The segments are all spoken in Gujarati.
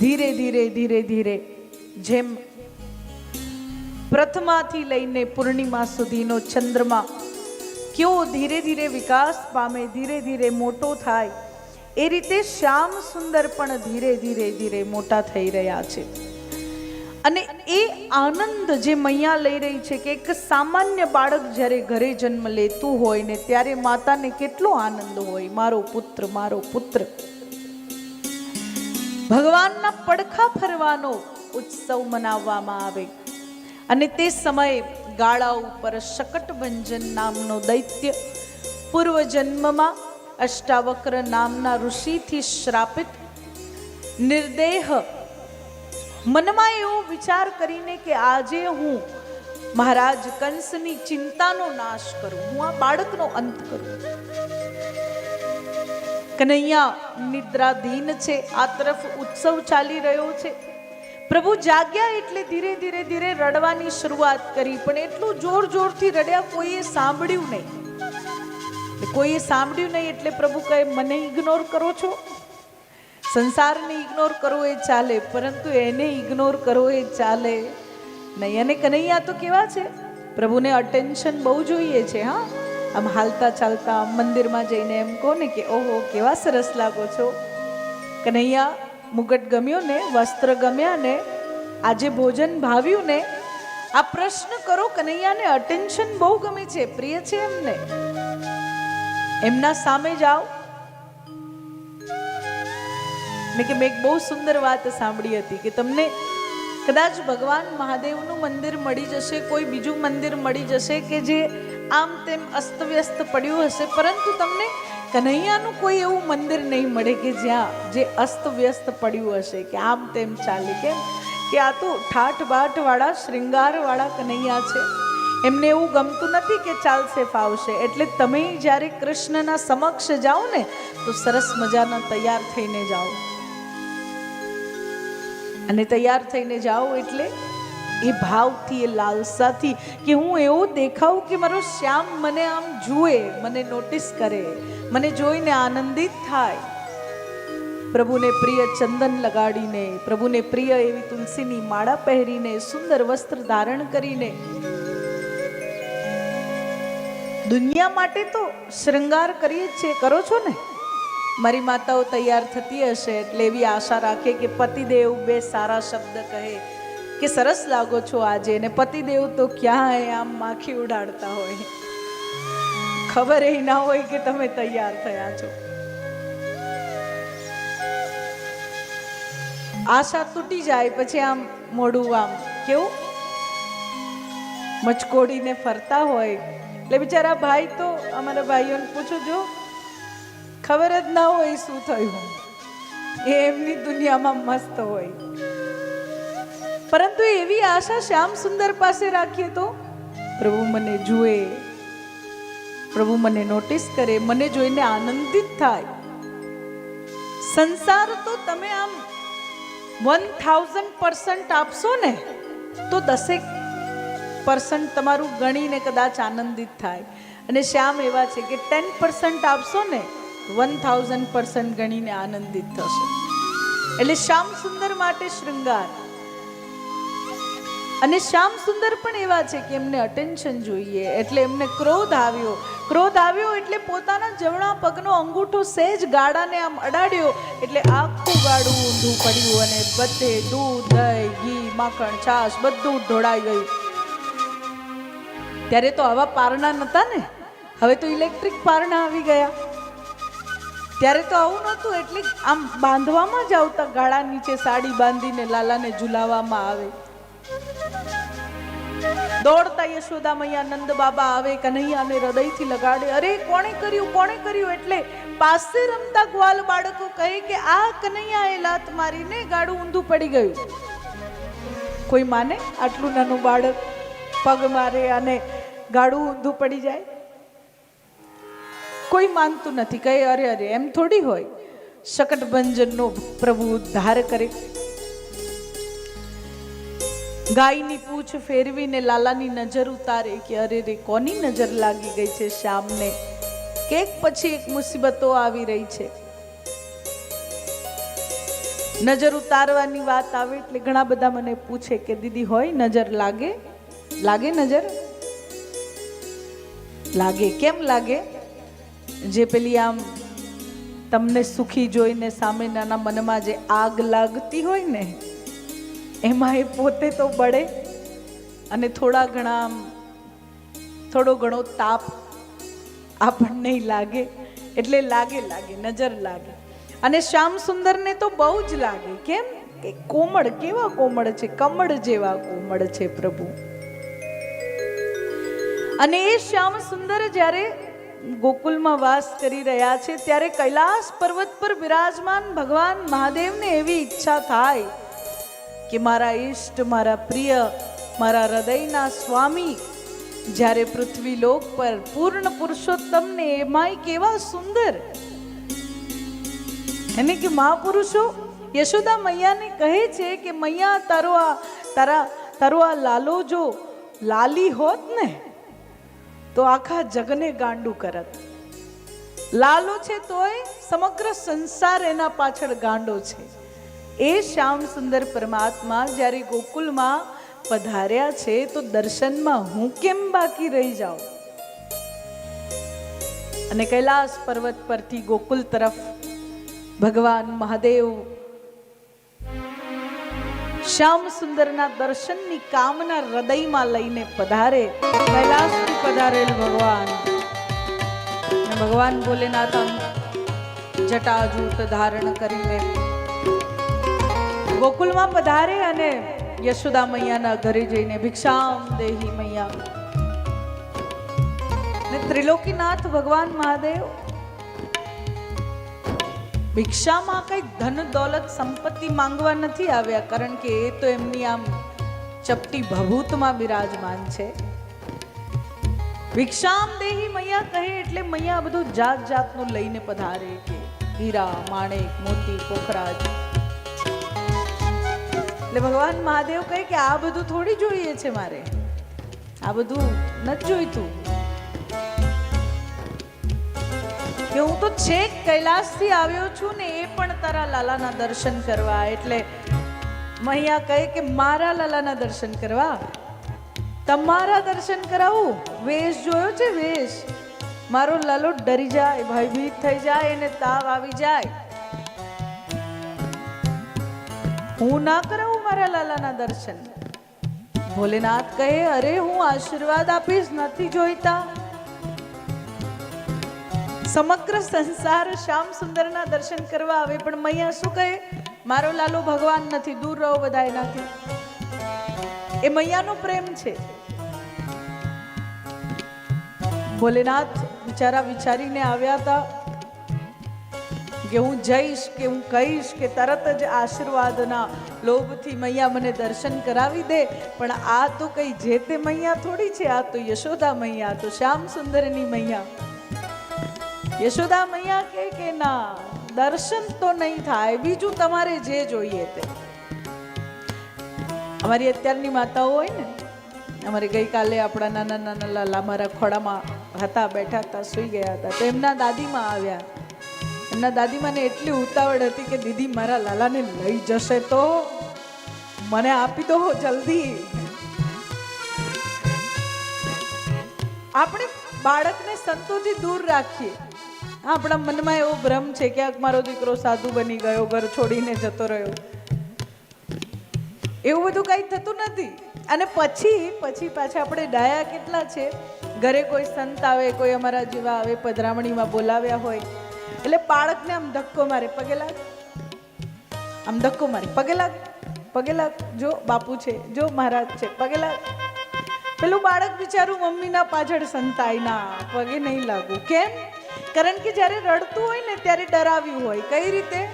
ધીરે ધીરે ધીરે ધીરે, જેમ પ્રથમાથી લઈને પૂર્ણિમા સુધીનો ચંદ્રમા કેવો ધીરે ધીરે વિકાસ પામે, ધીરે ધીરે મોટો થાય, એ રીતે શ્યામ સુંદર પણ ધીરે ધીરે ધીરે મોટા થઈ રહ્યા છે. અને એ આનંદ જે મૈયા લઈ રહી છે કે એક સામાન્ય બાળક જ્યારે ઘરે જન્મ લેતું હોય ને ત્યારે માતાને કેટલો આનંદ હોય, મારો પુત્ર મારો પુત્ર. ભગવાનના પડખા ફરવાનો ઉત્સવ મનાવવામાં આવે. અને તે સમયે ગાળા ઉપર શકટભંજન નામનો દૈત્ય પૂર્વજન્મમાં અષ્ટાવક્ર નામના ઋષિથી શ્રાપિત નિર્દેહ મનમાં એવો વિચાર કરીને કે આજે હું મહારાજ કંસની ચિંતાનો નાશ કરું, હું આ બાળકનો અંત કરું. કનૈયા, નિદ્રાધીન છે. આ તરફ ઉત્સવ ચાલી રહ્યો છે. પ્રભુ જાગ્યા એટલે ધીરે ધીરે ધીરે રડવાની શરૂઆત કરી, પણ એટલું જોર જોરથી રડ્યા કોઈએ સાંભળ્યું નહીં. કોઈએ સાંભળ્યું નહીં એટલે પ્રભુ કહે, મને ઇગ્નોર કરો છો. સંસારને ઇગ્નોર કરો એ ચાલે, પરંતુ એને ઇગ્નોર કરો એ ચાલે નહીં. અને કનૈયા તો કેવા છે? પ્રભુને અટેન્શન બહુ જોઈએ છે, હા. આમ હાલતા ચાલતા મંદિરમાં જઈને એમ કહો ને કે ઓહો, કેવા સરસ લાગો છો. કનૈયા, મુગટ ગમ્યો ને, વસ્ત્ર ગમ્યા ને, આજે ભોજન ભાવ્યું ને, આ પ્રશ્ન કરો કનૈયાને અટેન્શન બહુ ગમે છે, પ્રિય છે એમને. એમના સામે જાઓ. મેં કે મેં એક બહુ સુંદર વાત સાંભળી હતી કે તમને કદાચ ભગવાન મહાદેવનું મંદિર મળી જશે, કોઈ બીજું મંદિર મળી જશે કે જે આમ તેમ અસ્તવ્યસ્ત પડ્યું હશે, પરંતુ તમને કનૈયાનું કોઈ એવું મંદિર નહીં મળે કે જ્યાં જે અસ્તવ્યસ્ત પડ્યું હશે, કે આમ તેમ ચાલે. કેમ? કે આ તો ઠાઠ બાઠ વાળા કનૈયા છે. એમને એવું ગમતું નથી કે ચાલશે, ફાવશે. એટલે તમે જ્યારે કૃષ્ણના સમક્ષ જાઓ ને, તો સરસ મજાના તૈયાર થઈને જાઓ. અને તૈયાર થઈને જાઓ એટલે એ ભાવથી, એ લાલસાથી કે હું એવો દેખાઉં કે મારો શ્યામ મને આમ જુએ, મને નોટિસ કરે, મને જોઈને આનંદિત થાય. પ્રભુને પ્રિય ચંદન લગાડીને, પ્રભુને પ્રિય એવી તુલસીની માળા પહેરીને, સુંદર વસ્ત્ર ધારણ કરીને. દુનિયા માટે તો શૃંગાર કરીએ જ છે કરો છો ને? મારી માતાઓ તૈયાર થતી હશે એટલે એવી આશા રાખે કે પતિદેવ બે સારા શબ્દ કહે કે સરસ લાગો છો આજે ને પતિદેવ તો ક્યાં આમ માખી ઉડાડતા હોય. ખબર એ ના હોય કે તમે તૈયાર થયા છો. આશા તૂટી જાય પછી આમ મોઢું આમ કેવું? મચકોડીને ફરતા હોય. એટલે બિચારા ભાઈ તો અમારા ભાઈઓને પૂછો જો ખબર જ ના હોય શું થયું. એ એમની દુનિયામાં મસ્ત હોય. પરંતુ એવી આશા શ્યામ સુંદર પાસે રાખીએ તો? પ્રભુ મને જુએ. પ્રભુ મને નોટિસ કરે. મને જોઈને આનંદિત થાય. સંસાર તો તમે આમ વન થાઉઝન્ડ પર્સન્ટ આપશો ને, તો દસેક પર્સન્ટ તમારું ગણીને કદાચ આનંદિત થાય. અને શ્યામ એવા છે કે ટેન પર્સન્ટ આપશો ને વન થાઉઝન્ડ પર્સન્ટ ગણીને આનંદિત થશે. એટલે શ્યામ સુંદર માટે શૃંગાર. અને શ્યામ સુંદર પણ એવા છે કે એમને અટેન્શન જોઈએ, એટલે એમને ક્રોધ આવ્યો. ક્રોધ આવ્યો એટલે પોતાના જમણા પગનો અંગૂઠો સહેજ ગાડાને આમ અડાડ્યો, એટલે આખું ગાડું ઊંધું પડ્યું અને બધે દૂધ, દહીં, ઘી, માખણ, છાશ બધું ઢોળાઈ ગયું. ત્યારે તો આવા પારણા નહોતા ને? હવે તો ઇલેક્ટ્રિક પારણા આવી ગયા. ત્યારે તો આવું નહોતું, એટલે આમ બાંધવામાં જ આવતા ગાળા નીચે સાડી બાંધીને લાલાને ઝુલાવવામાં આવે. દોડતા યશોદા મૈયા નંદ બાબા આવે, કનૈયાને હૃદયથી લગાડે. અરે, કોણે કર્યું કોણે કર્યું? એટલે પાસે રમતા ગ્વાલ બાળકો કહે કે, આ કનૈયાએ લાત મારીને ગાડું ઊંધું પડી ગયું. કોઈ માને આટલું નાનું બાળક પગ મારે અને ગાડું ઊંધું પડી જાય? કોઈ માનતું નથી. કહે અરે અરે, એમ થોડી હોય. શકટભંજનનો પ્રભુ ઉદ્ધાર કરે. ગાયની પૂછ ફેરવીને લાલાની નજર ઉતારે કે અરે રે કોની નજર લાગી ગઈ છે શ્યામને? કે પછી એક મુસીબતો આવી રહી છે. નજર ઉતારવાની વાત આવે એટલે ઘણા બધા મને પૂછે કે દીદી હોય નજર લાગે? લાગે નજર? લાગે. કેમ લાગે? જે પેલી આમ તમને સુખી જોઈને સામેનાના મનમાં જે આગ લાગતી હોય ને એમાં એ પોતે તો બળે અને થોડા ઘણા થોડો ઘણો તાપ આપણને લાગે, એટલે લાગે લાગે, નજર લાગે. અને શ્યામ સુંદરને તો બહુ જ લાગે. કેમ? કે કોમળ, કેવા કોમળ છે? કમળ જેવા કોમળ છે પ્રભુ. અને એ શ્યામ સુંદર જ્યારે ગોકુલમાં વાસ કરી રહ્યા છે, ત્યારે કૈલાસ પર્વત પર બિરાજમાન ભગવાન મહાદેવને એવી ઈચ્છા થાય કે મારા ઈષ્ટ, મારા પ્રિય, મારા હૃદયના સ્વામી જ્યારે પૃથ્વી લોક પર પૂર્ણ પુરુષોત્તમને એમાંય કેવા સુંદર એને કે મહાપુરુષો, યશોદા મૈયાને કહે છે કે મૈયા તારો આ, તારા, તારો આ લાલો જો લાલી હોત ને તો આખા જગને ગાંડું કરત. લાલો છે તોય સમગ્ર સંસાર એના પાછળ ગાંડો છે. એ શ્યામ સુંદર પરમાત્મા જ્યારે ગોકુલમાં પધાર્યા છે તો દર્શનમાં હું કેમ બાકી રહી જાઉં? અને કૈલાસ પર્વત પરથી ગોકુલ તરફ ભગવાન મહાદેવ શ્યામ સુંદરના દર્શનની કામના હૃદયમાં લઈને પધારે. કૈલાસથી પધારેલ ભગવાન. ભગવાન ભોલેનાથ જટાજૂટ ધારણ કરીને ગોકુલમાં પધારે અને યશોદા મૈયાના ઘરે જઈને ભિક્ષામ દેહી મૈયા. ને ત્રિલોકીનાથ ભગવાન મહાદેવ ભિક્ષામાં કઈ ધન દોલત સંપત્તિ માંગવા નથી આવ્યા, કારણ કે એ તો એમની આમ ચપટી ભભૂતમાં બિરાજમાન છે. ભિક્ષામ દેહી મૈયા કહે એટલે મૈયા બધું જાત જાતનું લઈને પધારે કે હીરા, માણેક, મોતી, પોખરાજ. એટલે ભગવાન મહાદેવ કહે કે આ બધું થોડી જોઈએ છે મારે. આ બધું નથી જોઈતું. કે હું તો છેક કૈલાસથી આવ્યો છું ને એ પણ તારા લાલાના દર્શન કરવા. એટલે મૈયા કહે કે મારા લાલાના દર્શન કરવા. તમારા દર્શન કરાવું? વેશ જોયો છે વેશ? મારો લાલો ડરી જાય, ભયભીત થઈ જાય, એને તાવ આવી જાય. હું ના કરાવું મારા લાલાના દર્શન? ભોલેનાથ કહે, અરે, હું આશીર્વાદ આપીશ, નથી જોઈતા. સમગ્ર સંસાર શ્યામ સુંદરના દર્શન કરવા આવે, પણ મૈયા શું કહે? મારો લાલો ભગવાન નથી, દૂર રહો બધા એનાથી. એ મૈયાનો પ્રેમ છે. ભોલેનાથ બિચારા વિચારીને આવ્યા હતા કે હું જઈશ, કે હું કહીશ કે તરત જ આશીર્વાદના લોભથી મૈયા મને દર્શન કરાવી દે. પણ આ તો કઈ જે તે મૈયા થોડી છે, આ તો યશોદા મૈયા તો શ્યામ સુંદરની મૈયા. યશોદા મૈયા કે ના, દર્શન તો નહીં થાય, બીજું તમારે જે જોઈએ તે. અમારી અત્યારની માતાઓ હોય ને, અમારે ગઈકાલે આપણા નાના નાના લાલા મારા ખોડામાં હતા, બેઠા હતા, સૂઈ ગયા હતા. તો એમના દાદીમાં આવ્યા. એમના દાદીમાને એટલી ઉતાવળ હતી કે દીદી મારા લાલાને લઈ જશે તો મને આપી દો જલ્દી. આપણે બાળકને સંતોથી દૂર રાખીએ. આપણા મનમાં એવો ભ્રમ છે કે મારો દીકરો સાધુ બની ગયો, ઘર છોડીને જતો રહ્યો. એવું બધું કાંઈ થતું નથી. અને પછી પછી પાછા આપણે ડાયા કેટલા છે? ઘરે કોઈ સંત આવે, કોઈ અમારા જેવા આવે, પધરામણીમાં બોલાવ્યા હોય. એટલે બાળકને આમ ધક્કો મારે પગે લાગ આમ ધક્કો મારે પગે લાગ પગે લાગ જો બાપુ છે, જો મહારાજ છે પગે લાગ પેલું બાળક બિચારું મમ્મીના પાછળ સંતાય, ના, પગે નહીં લાગુ. કેમ? કારણ કે જ્યારે રડતું હોય ને ત્યારે ડરાવ્યું હોય. કઈ રીતે?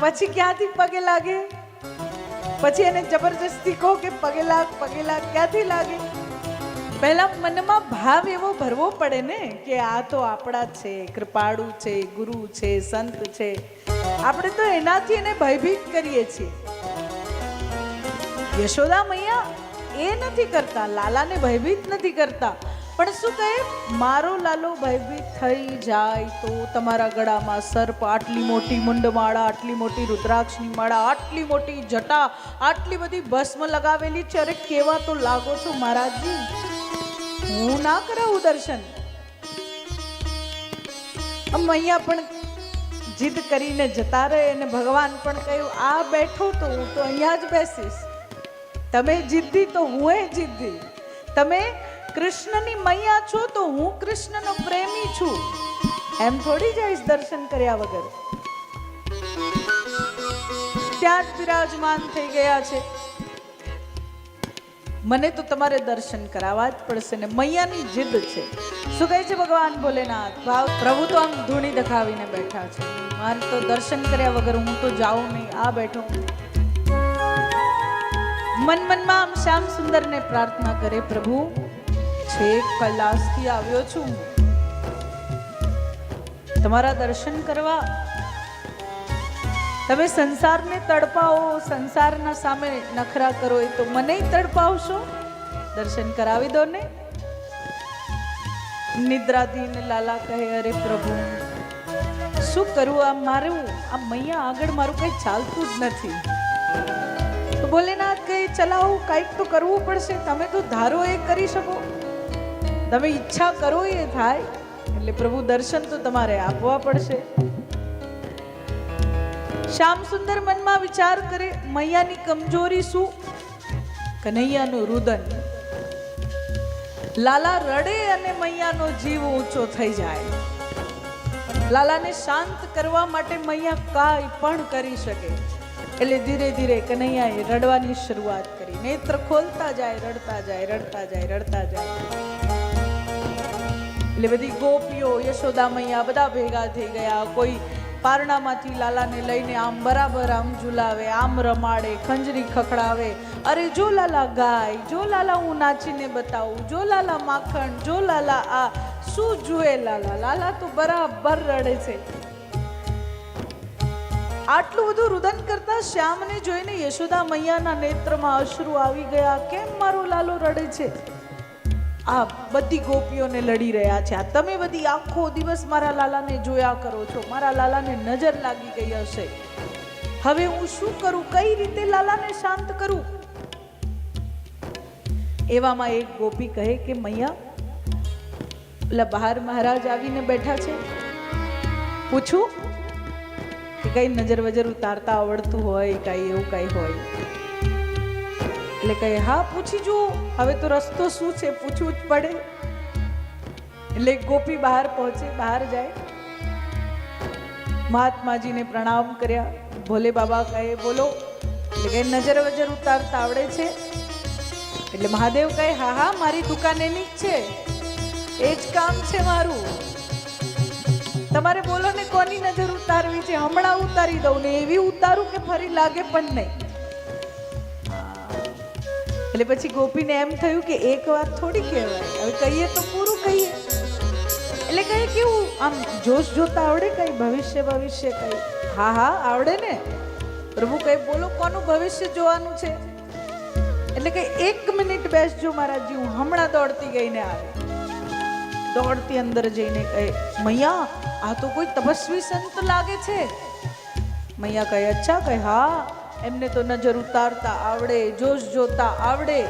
પછી ક્યાંથી પગે લાગે? પછી એને જબરજસ્તી કહો કે પગે લાગ પગે લાગ, ક્યાંથી લાગે? પહેલા મનમાં ભાવ એવો ભરવો પડે ને કે આ તો આપણા છે, કૃપાળુ છે, ગુરુ છે, સંત છે. આપણે તો એનાથી એને ભયભીત કરીએ છીએ. યશોદા મૈયા એ નથી કરતા, લાલાને ભયભીત નથી કરતા. પણ શું કહે? મારો લાલો ભયભીત થઈ જાય તો તમારા ગળામાં સર્પ, આટલી મોટી મુંડમાળા, આટલી મોટી રુદ્રાક્ષની માળા, આટલી મોટી જટા, આટલી બધી ભસ્મ લગાવેલી છે અરે કેવા તો લાગો છો મહારાજજી? હું ના કરાવું દર્શન? આમ અહીંયા પણ જીદ કરીને જતા રહે અને ભગવાન પણ કહ્યું, આ બેઠો તો હું તો અહીંયા જ બેસીશ. તમે જીદ્દી તો હું એ જીદ્દી. તમે કૃષ્ણની મૈયા છો તો હું કૃષ્ણનો પ્રેમી છું. એમ થોડી જઈશ દર્શન કર્યા વગર. ત્યાં જ બિરાજમાન થઈ ગયા છે? મને તો તમારે દર્શન કરાવવા જ પડશે ને મૈયાની જીદ છે. શું કહે છે ભગવાન ભોલેનાથ? ભાવ પ્રભુ તો આમ ધૂણી દખાવીને બેઠા છે. મારે તો દર્શન કર્યા વગર હું તો જાઉં નહીં. આ બેઠો મન મનમાં આમ શ્યામ સુંદરને પ્રાર્થના કરે પ્રભુ છેક કલાસથી આવ્યો છું. તમારા દર્શન કરવા? તમે સંસારને તડપાવો, સંસારના સામે નખરા કરો, એ તો મને તડપાવશો. દર્શન કરાવી દો ને. નિદ્રાધીન લાલા કહે, અરે પ્રભુ, શું કરું? આ મારું, આ મૈયા આગળ મારું કંઈ ચાલતું જ નથી. તો ભોલેનાથ કહે, ચલાવું, કાંઈક તો કરવું પડશે. તમે તો ધારો એ કરી શકો. તમે ઈચ્છા કરો એ થાય, એટલે પ્રભુ દર્શન તો તમારે આપવા પડશે. શ્યામ સુંદર મનમાં વિચાર કરે, મૈયાની કમજોરી શું? કનૈયાનું રુદન. લાલા રડે અને મૈયાનો જીવ ઊંચો થઈ જાય. લાલાને શાંત કરવા માટે મૈયા કાંઈ પણ કરી શકે. એટલે ધીરે ધીરે કનૈયાએ રડવાની શરૂઆત કરી. નેત્ર ખોલતા જાય, રડતા જાય રડતા જાય રડતા જાય. એટલે બધી ગોપીઓ, યશોદા મૈયા બધા ભેગા થઈ ગયા. કોઈ પારણામાંથી લાલાને લઈને આમ બરાબર આમ ઝુલાવે, આમ રમાડે, ખંજરી ખખડાવે. અરે જો લાલા ગાય, જો લાલા હું નાચીને બતાવું, જો લાલા માખણ, જો લાલા આ, શું જુએ લાલા? લાલા તો બરાબર રડે છે. આટલું બધું રુદન કરતા શ્યામને જોઈને યશોદા મૈયાના નેત્રમાં અશ્રુ આવી ગયા. કેમ મારો લાલો રડે છે? આ બધી ગોપીઓને લડી રહ્યા છે. આ તમે બધી આખો દિવસ મારા લાલાને જોયા કરો છો. મારા લાલાને નજર લાગી ગઈ હશે. હવે હું શું કરું? કઈ રીતે લાલાને શાંત કરું? એવામાં એક ગોપી કહે કે, મૈયા, પેલા બહાર મહારાજ આવીને બેઠા છે. પૂછું? કે કઈ નજર વજર ઉતારતા આવડતું હોય, કઈ એવું કઈ હોય? એટલે કહે, હા, પૂછી જુઓ. હવે તો રસ્તો શું છે? પૂછવું જ પડે. એટલે ગોપી બહાર પહોંચે, બહાર જાય. મહાત્માજીને પ્રણામ કર્યા. ભોલે બાબા કહે, બોલો. એટલે કહે, નજર વજર ઉતારતા આવડે છે. એટલે મહાદેવ કહે, હા હા, મારી દુકાન એની જ છે. એ જ કામ છે મારું. તમારે બોલો ને કોની નજર ઉતારવી છે? હમણાં ઉતારી દઉં ને એવી ઉતારું કે ફરી લાગે પણ નહીં. એટલે પછી ગોપીને એમ થયું કે એક વાત થોડી કહેવાય. હવે કહીએ તો પૂરું કહીએ. એટલે કઈ કેવું આમ જોશ જોતા આવડે કઈ? ભવિષ્ય ભવિષ્ય કઈ? હા હા, આવડે ને. પ્રભુ કઈ બોલો, કોનું ભવિષ્ય જોવાનું છે? એટલે કે એક મિનિટ બેસજો મારાજી હું હમણાં દોડતી ગઈને આવે. દોડતી અંદર જઈને કહે, મૈયા, આ તો કોઈ તપસ્વી સંત લાગે છે? મૈયા કહે, અચ્છા, કહે, હા. એમને તો નજર ઉતારતા આવડે, જોશ જોતા આવડે.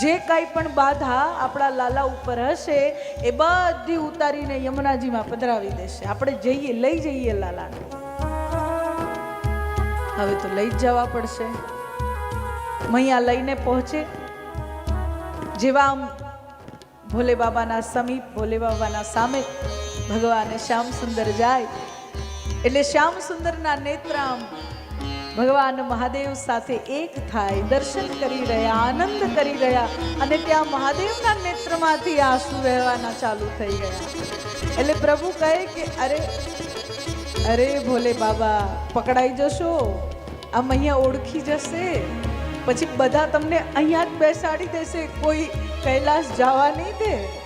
જે કાંઈ પણ બાધા આપણા લાલા ઉપર હશે, એ બધી ઉતારીને યમુનાજીમાં પધરાવી દેશે. આપણે જઈએ, લઈ જઈએ લાલાને. હવે તો લઈ જ જવા પડશે. મૈયા લઈને પહોંચે. જેવા ભોલે બાબાના સમીપ, ભોલે બાબાના સામે ભગવાન શ્યામ સુંદર જાય. એટલે શ્યામ સુંદરના નેત્ર આમ ભગવાન મહાદેવ સાથે એક થાય, દર્શન કરી રહ્યા, આનંદ કરી રહ્યા અને ત્યાં મહાદેવના નેત્રમાંથી આંસુ વહેવાના ચાલુ થઈ ગયા. એટલે પ્રભુ કહે કે, અરે અરે ભોલે બાબા, પકડાઈ જશો. આમ અહીંયા ઓળખી જશે. પછી બધા તમને અહીંયા જ બેસાડી દેશે. કોઈ કૈલાસ જવા નહીં દે.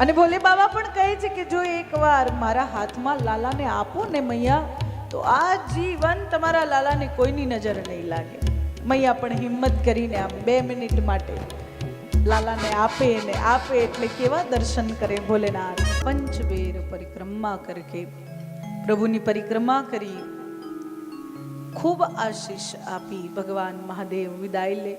અને ભોલે બાબા પણ કહે છે કે જો એકવાર મારા હાથમાં લાલાને આપો ને મૈયા, તો આ જીવન તમારા લાલાને કોઈની નજર નહીં લાગે. મૈયા પણ હિંમત કરીને આમ બે મિનિટ માટે લાલાને આપે ને આપે એટલે કેવા દર્શન કરે ભોલેનાથ. પંચવેર પરિક્રમા કરકે. પ્રભુની પરિક્રમા કરી. ખૂબ આશીષ આપી ભગવાન મહાદેવ વિદાય લે.